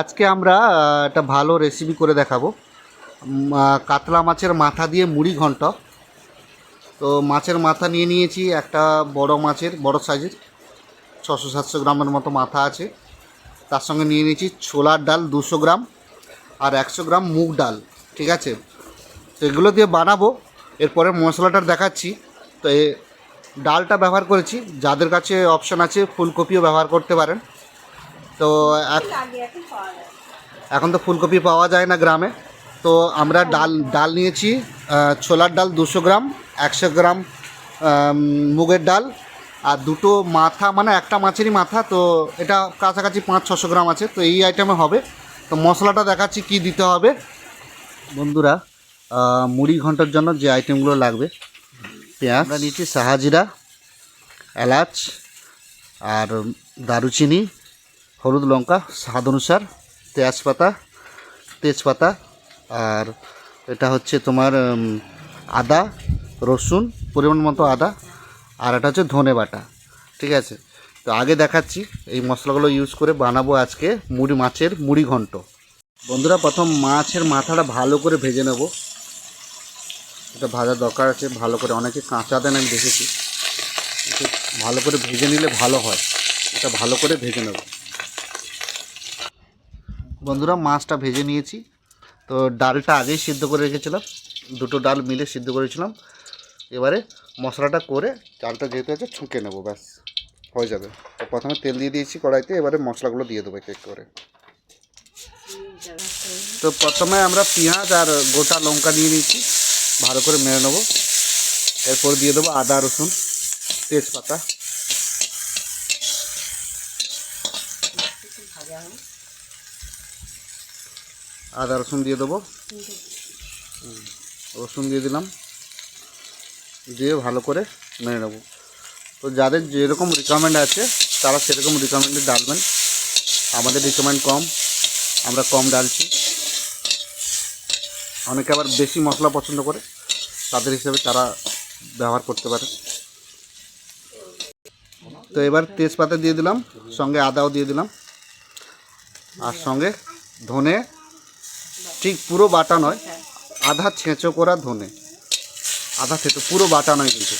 আজকে আমরা একটা ভালো রেসিপি করে দেখাবো। কাতলা মাছের মাথা দিয়ে মুড়ি ঘন্ট। তো মাছের মাথা নিয়ে নিয়েছি একটা বড় মাছের, বড় সাইজের। ছশো সাতশো গ্রামের মতো মাথা আছে। তার সঙ্গে নিয়ে নিয়েছি ছোলার ডাল দুশো গ্রাম আর একশো গ্রাম মুগ ডাল, ঠিক আছে? তো এগুলো দিয়ে বানাবো। এরপরে মশলাটা দেখাচ্ছি। তো এ, ডালটা ব্যবহার করেছি। যাদের কাছে অপশান আছে, ফুলকপিও ব্যবহার করতে পারেন। তো এখন তো ফুলকপি পাওয়া যায় না গ্রামে। তো আমরা ডাল ডাল নিয়েছি ছোলার ডাল দুশো গ্রাম, একশো গ্রাম মুগের ডাল, আর দুটো মাথা মানে একটা মাছেরই মাথা, তো এটা কাছাকাছি পাঁচ, ছশো গ্রাম আছে, তো এই আইটেমে হবে। তো মশলাটা দেখাচ্ছি কি দিতে হবে। বন্ধুরা মুড়ি ঘণ্টার জন্য যে আইটেমগুলো লাগবে, পেঁয়াজ নিচ্ছি সাহাজিরা, এলাচ, আর দারুচিনি হলুদ লঙ্কা, স্বাদ অনুসার তেজপাতা তেজপাতা, আর এটা হচ্ছে তোমার আদা, রসুন, পরিমাণ মতো আদা, আর এটা হচ্ছে ধনে বাটা, ঠিক আছে? তো আগে দেখাচ্ছি এই মশলাগুলো ইউজ করে বানাবো আজকে মুড়ি মাছের মুড়ি ঘন্ট। বন্ধুরা, প্রথম মাছের মাথাটা ভালো করে ভেজে নেব। এটা ভাজার দরকার আছে, ভালো করে অনেকে কাঁচা দেন, আমি দেখেছি। ভালো করে ভেজে নিলে ভালো হয়। এটা ভালো করে ভেজে নেব। বন্ধুরা, মাছটা ভেজে নিয়েছি। তো ডালটা আগেই সিদ্ধ করে রেখেছিলাম। দুটো ডাল মিলে সিদ্ধ করেছিলাম। এবারে মশলাটা করে চালটা যেহেতু আছে, ছুঁকে নেব, ব্যাস, হয়ে যাবে। তো প্রথমে তেল দিয়ে দিয়েছি কড়াইতে, এবারে মশলাগুলো দিয়ে দেবো এক করে। তো প্রথমে আমরা পেঁয়াজ আর গোটা লঙ্কা নিয়ে নিয়েছি, ভালো করে মেরে নেব। এরপর দিয়ে দেবো আদা, রসুন, তেজপাতা। আদা রসুন দিয়ে দেবো। রসুন দিয়ে দিলাম। দিয়ে ভালো করে মেরে নেব। তো যাদের যেরকম রিকোয়ারমেন্ট আছে তারা সেরকম রিকমেন্ডে ডালবেন। আমাদের রিকমেন্ড কম আমরা কম ডালছি। অনেকে আবার বেশি মশলা পছন্দ করে তাদের হিসেবে তারা ব্যবহার করতে পারে। তো এবার তেজপাতা দিয়ে দিলাম সঙ্গে আদাও দিয়ে দিলাম। আর সঙ্গে ধনে ঠিক পুরো বাটা নয় আধা ছেঁচো করা ধনে। আধা ছেঁচো পুরো বাটা নয় কিন্তু।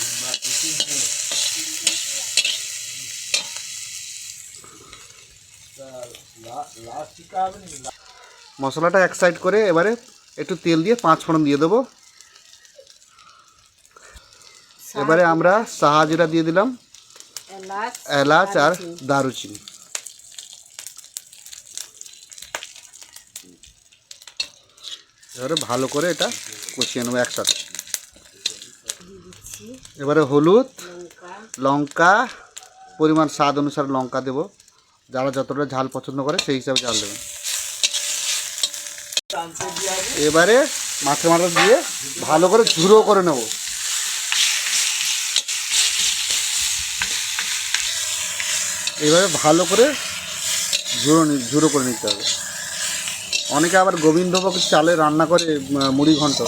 মশলাটা এক সাইড করে এবারে একটু তেল দিয়ে পাঁচ ফোড়ন দিয়ে দেবো। এবারে আমরা সাহাজিরা দিয়ে দিলাম এলাচ এলাচ আর দারুচিনি। এবারে ভালো করে এটা কষিয়ে নেব একসাথে। এবারে হলুদ, লঙ্কা, পরিমাণ স্বাদ অনুসারে লঙ্কা দেবো। যারা যতটা ঝাল পছন্দ করে সেই হিসাবে ঝাল দেবেন। এবারে মাছে মাথা দিয়ে ভালো করে ঝুড়ো করে নেব। এবারে ভালো করে ঝুড়ো ঝুড়ো করে নিতে হবে। অনেকে আবার গোবিন্দভোগ চালে রান্না করে মুড়ি ঘন্ট।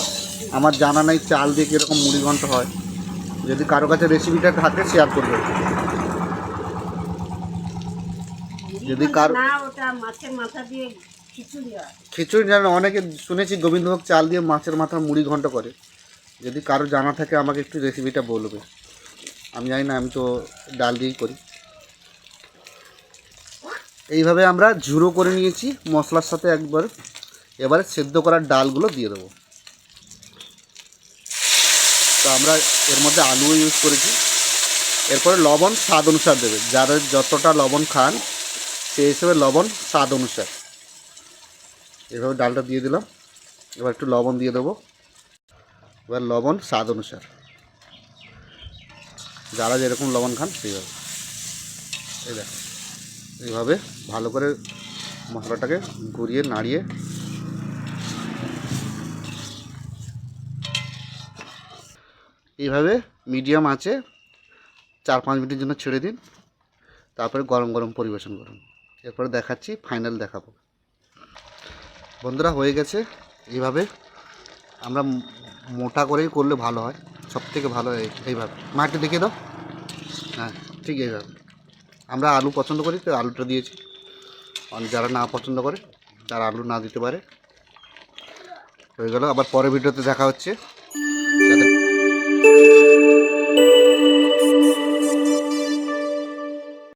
আমার জানা নাই চাল দিয়ে কীরকম মুড়ি ঘন্ট হয়। যদি কারও কাছে রেসিপিটা থাকে শেয়ার করবে। যদি কার- খিচুড়ি জানে অনেকে শুনেছি গোবিন্দভোগ চাল দিয়ে মাছের মাথা মুড়ি ঘন্ট করে। যদি কারও জানা থাকে আমাকে একটু রেসিপিটা বলবে। আমি জানি না আমি তো ডাল দিয়েই করি। এইভাবে আমরা ঝুড়ো করে নিয়েছি, মশলার সাথে একবার। এবারে সেদ্ধ করার ডালগুলো দিয়ে দেবো। তো আমরা এর মধ্যে আলুও ইউজ করেছি। এরপরে লবণ স্বাদ অনুসার দেবে। যারা যতটা লবণ খান, সেই হিসেবে লবণ স্বাদ অনুসার। এভাবে ডালটা দিয়ে দিলাম। এবার একটু লবণ দিয়ে দেবো। এবার লবণ স্বাদ অনুসার। যারা যেরকম লবণ খান, সেইভাবে। এই দেখো। এইভাবে ভালো করে মশলাটাকে ঘুরিয়ে, নাড়িয়ে। এইভাবে মিডিয়াম আছে চার পাঁচ মিনিটের জন্য ছেড়ে দিন। তারপরে গরম গরম পরিবেশন করুন। এরপরে দেখাচ্ছি, ফাইনাল দেখাবো। বন্ধুরা, হয়ে গেছে। এইভাবে আমরা মোটা করেই করলে ভালো হয়। সব থেকে ভালো এই- এইভাবে। মাটি দেখিয়ে দাও। হ্যাঁ ঠিক এইভাবে। আমরা আলু পছন্দ করি, তো আলুটা দিয়েছি। যারা না পছন্দ করে, তারা আলু না দিতে পারে। হয়ে গেল। আবার পরের ভিডিওতে দেখা হচ্ছে।